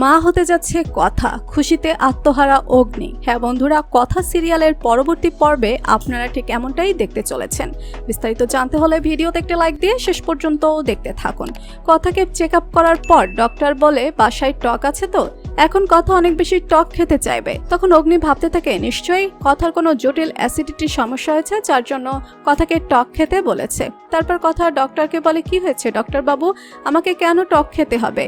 মা হতে যাচ্ছে কথা, খুশিতে আত্মহারা অগ্নি। হ্যাঁ বন্ধুরা, কথা সিরিয়ালের পরবর্তী পর্বে আপনারা ঠিক এমনটাই দেখতে চলেছেন। বিস্তারিত জানতে হলে ভিডিওতে একটা লাইক দিয়ে শেষ পর্যন্ত দেখতে থাকুন। কথাকে চেক আপ করার পর ডক্টর বলে, বাসায় টক আছে তো? এখন কথা অনেক বেশি টক খেতে চাইবে। তখন অগ্নি ভাবতে থাকে, নিশ্চয়ই কথার কোনো জটিল অ্যাসিডিটির সমস্যা হয়েছে, যার জন্য কথাকে টক খেতে বলেছে। তারপর কথা ডক্টরকে বলে, কি হয়েছে ডক্টর বাবু আমাকে কেন টক খেতে হবে?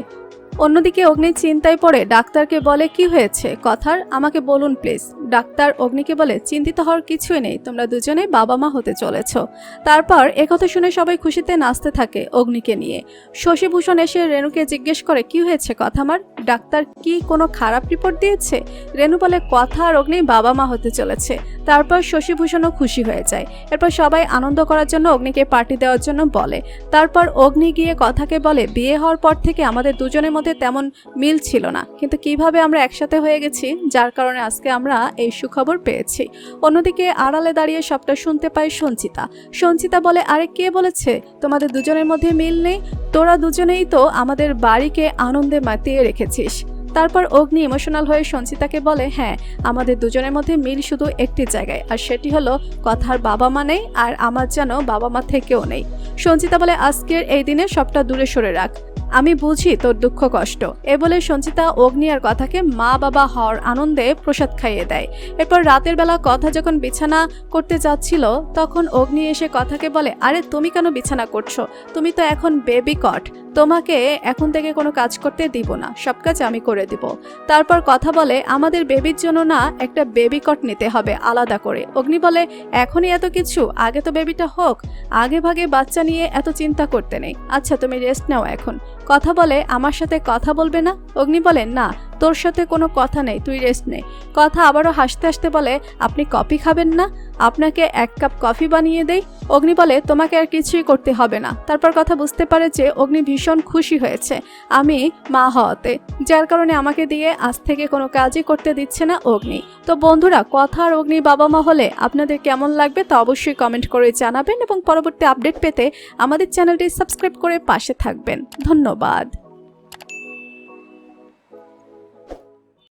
অন্যদিকে অগ্নি চিন্তায় পড়ে, ডাক্তারকে বলে, কি হয়েছে? কথার, আমাকে বলুন প্লিজ। ডাক্তার অগ্নিকে বলে, চিন্তিত হওয়ার কিছুই নেই, তোমরা দুজনে বাবা মা হতে চলেছ। তারপর একথা শুনে সবাই খুশিতে নাচতে থাকে অগ্নিকে নিয়ে। শশীভূষণ এসে রেণুকে জিজ্ঞেস করে, কি হয়েছে কথা আমার? ডাক্তার কি কোনো খারাপ রিপোর্ট দিয়েছে? রেণু বলে, কথা আর অগ্নি বাবা মা হতে চলেছে। তারপর শশীভূষণও খুশি হয়ে যায়। এরপর সবাই আনন্দ করার জন্য অগ্নিকে পার্টি দেওয়ার জন্য বলে। তারপর অগ্নি গিয়ে কথাকে বলে, বিয়ে হওয়ার পর থেকে আমাদের দুজনের মধ্যে তেমন মিল ছিল না। কিন্তু কীভাবে আমরা একসাথে হয়ে গেছি, যার কারণে আজকে আমরা এই সুখবর পেয়েছি। অন্যদিকে আড়ালে দাঁড়িয়ে সবটা শুনতে পাই সঞ্চিতা। সঞ্চিতা বলে, আরে কে বলেছে? তোমাদের দুজনের মধ্যে মিল নেই? তোরা দুজনেই তো আমাদের বাড়িকে আনন্দে মাতিয়ে রেখেছিস। তারপর অগ্নি ইমোশনাল হয়ে সঞ্চিতাকে বলে হ্যাঁ আমাদের দুজনের মধ্যে মিল শুধু একটি জায়গায়, আর সেটি হলো কথার বাবা মা নেই, আর আমার যেন বাবা মা থেকেও নেই। সঞ্চিতা বলে, আজকের এই দিনে সবটা দূরে সরে রাখ। আমি বুঝি তোর দুঃখ কষ্ট। এ বলে সঞ্চিতা অগ্নি আর কথাকে মা বাবা হওয়ার আনন্দে প্রসাদ খাইয়ে দেয়। এরপর রাতের বেলা কথা যখন বিছানা করতে যাচ্ছিল, তখন অগ্নি এসে কথাকে বলে, আরে, তুমি কেন বিছানা করছ? তুমি তো এখন বেবি কট তোমাকে এখন থেকে কোনো কাজ করতে দিব না, সব কাজ আমি করে দিব। তারপর কথা বলে, আমাদের বেবির জন্য না একটা বেবি কট নিতে হবে, আলাদা করে। অগ্নি বলে, এখনই এত কিছু, আগে তো বেবিটা হোক, আগে ভাগে বাচ্চা নিয়ে এত চিন্তা করতে নেই। আচ্ছা তুমি রেস্ট নাও এখন। কথা বলে, আমার সাথে কথা বলবে না? অগ্নি বলে, না তোর সাথে কোনো কথা নেই, তুই রেস্ট নে। কথা আবারও হাসতে হাসতে বলে, আপনি কফি খাবেন না? আপনাকে এক কাপ কফি বানিয়ে দেই? অগ্নি বলে, তোমাকে আর কিছুই করতে হবে না। তারপর কথা বুঝতে পারে যে, অগ্নি ভীষণ খুশি হয়েছে। আমি মা হওয়াতে, যার কারণে আমাকে দিয়ে আজ থেকে কোনো কাজই করতে দিচ্ছে না অগ্নি। তো বন্ধুরা, কথা আর অগ্নি বাবা মা হলে আপনাদের কেমন লাগবে তা অবশ্যই কমেন্ট করে জানাবেন এবং পরবর্তী আপডেট পেতে আমাদের চ্যানেলটি সাবস্ক্রাইব করে পাশে থাকবেন। ধন্যবাদ।